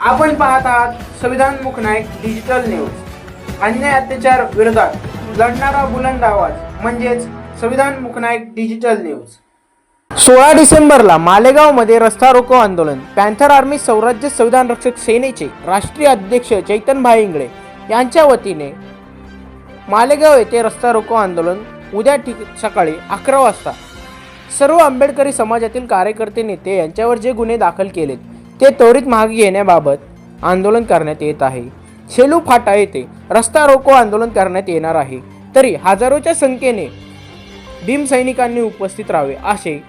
आपण पाहत आहात संविधान मुख नाईक डिजिटल न्यूज अन्याय अत्याचार विरोधात लढणारा बुलंद आवाज म्हणजेच संविधान मुख नाईक डिजिटल न्यूज सोळा डिसेंबरला मालेगावमध्ये रस्ता रोको आंदोलन. पॅन्थर आर्मी स्वराज्य संविधान रक्षक सेनेचे राष्ट्रीय अध्यक्ष चैतनभाई इंगळे यांच्या वतीने मालेगाव येथे रस्ता रोको आंदोलन उद्या ठिक सकाळी अकरा वाजता. सर्व आंबेडकरी समाजातील कार्यकर्ते नेते यांच्यावर जे गुन्हे दाखल केलेत ते त्वरित मागे घेण्याबाबत आंदोलन करण्यात येत आहे. शेलू फाटा येथे रस्ता रोको आंदोलन करण्यात येणार आहे. तरी हजारोच्या संख्येने भीमसैनिकांनी उपस्थित राहावे असे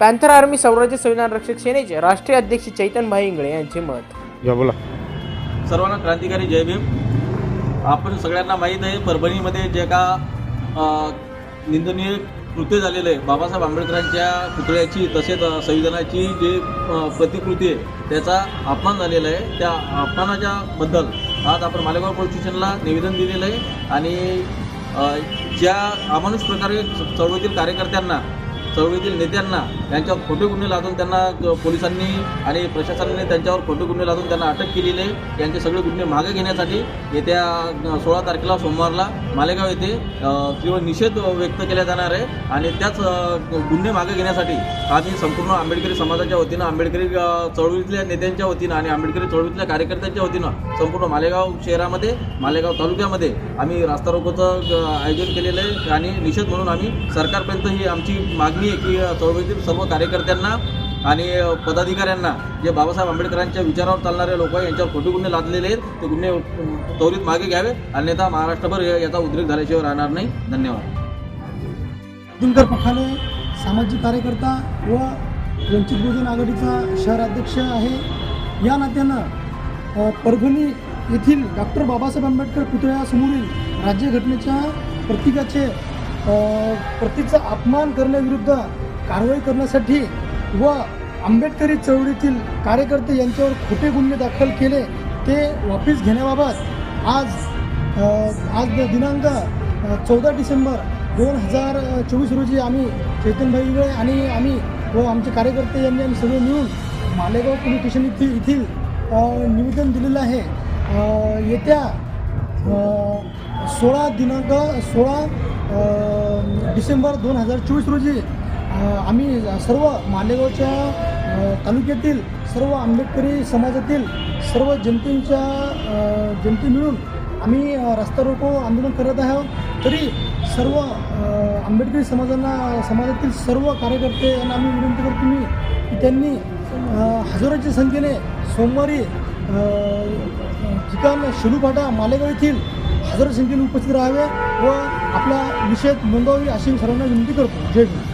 पॅन्थर आर्मी स्वराज्य संविधान रक्षक सेनेचे राष्ट्रीय अध्यक्ष चैतनभाई इंगळे यांचे मत. या बोला. सर्वांना क्रांतिकारी जय भीम. आपण सगळ्यांना माहीत आहे परभणीमध्ये जे का निंदनीय कृत्य झालेलं आहे. बाबासाहेब आंबेडकरांच्या पुतळ्याची तसेच संविधानाची जे प्रतिकृती आहे त्याचा अपमान झालेला आहे. त्या अपमानाच्या बद्दल आज आपण मालेगाव पोलीस स्टेशनला निवेदन दिलेलं आहे. आणि ज्या अमानुष प्रकारे चळवळीतील कार्यकर्त्यांना चळवळीतील नेत्यांना त्यांच्यावर खोटे गुन्हे लादून त्यांना पोलिसांनी आणि प्रशासनाने त्यांच्यावर खोटे गुन्हे लादून त्यांना अटक केलेली आहे. यांचे सगळे गुन्हे मागे घेण्यासाठी येत्या सोळा तारखेला सोमवारला मालेगाव येथे तीव्र निषेध व्यक्त केला जाणार आहे. आणि त्याच गुन्हे मागे घेण्यासाठी आम्ही संपूर्ण आंबेडकरी समाजाच्या वतीनं आंबेडकरी चळवळीतल्या नेत्यांच्या वतीनं आणि आंबेडकरी चळवळीतल्या कार्यकर्त्यांच्या वतीनं संपूर्ण मालेगाव शहरामध्ये मालेगाव तालुक्यामध्ये आम्ही रास्ता रोकोचं आयोजन केलेलं आहे. आणि निषेध म्हणून आम्ही सरकारपर्यंत ही आमची मागणी आहे की चळवळीतील सर्व कार्यकर्त्यांना आणि पदाधिकाऱ्यांना जे बाबासाहेब आंबेडकरांच्या विचारावर चालणारे लोक आहे यांच्यावर खोटे गुन्हे लादलेले आहेत ते गुन्हे त्वरित मागे घ्यावे अन्यथा महाराष्ट्रभर याचा उद्रेक झाल्याशिवाय राहणार नाही. धन्यवाद. दिनकर पखाले सामाजिक कार्यकर्ता व वंचित बहुजन आघाडीचा शहराध्यक्ष आहे. या नात्यानं परभणी येथील डॉक्टर बाबासाहेब आंबेडकर पुतळ्यासमोरील राज्यघटनेच्या प्रतीकाचे प्रतीचा अपमान करण्याविरुद्ध कारवाई करण्यासाठी व आंबेडकरी चळवळीतील कार्यकर्ते यांच्यावर खोटे गुन्हे दाखल केले ते वापिस घेण्याबाबत आज आज दिनांक चौदा डिसेंबर दोन हजार चोवीस रोजी आम्ही चैतनभाई इंगळे आणि आम्ही व आमचे कार्यकर्ते यांनी आम्ही सगळे मिळून मालेगाव पोलीस स्टेशन येथील येथील निवेदन दिलेलं आहे. येत्या सोळा दिनांक सोळा डिसेंबर दोन हजार चोवीस रोजी आम्ही सर्व मालेगावच्या तालुक्यातील सर्व आंबेडकरी समाजातील सर्व जनतेच्या जनते मिळून आम्ही रस्ता रोको आंदोलन करत आहोत. तरी सर्व आंबेडकरी समाजांना समाजातील सर्व कार्यकर्ते यांना आम्ही विनंती करतो मी की त्यांनी हजाराच्या हजारोच्या संख्येने सोमवारी ठिकाण शेलूपाटा मालेगाव येथील हजारो संख्येने उपस्थित राहावे व आपला निषेध नोंदवावी अशी सर्वांना विनंती करतो. जय भीम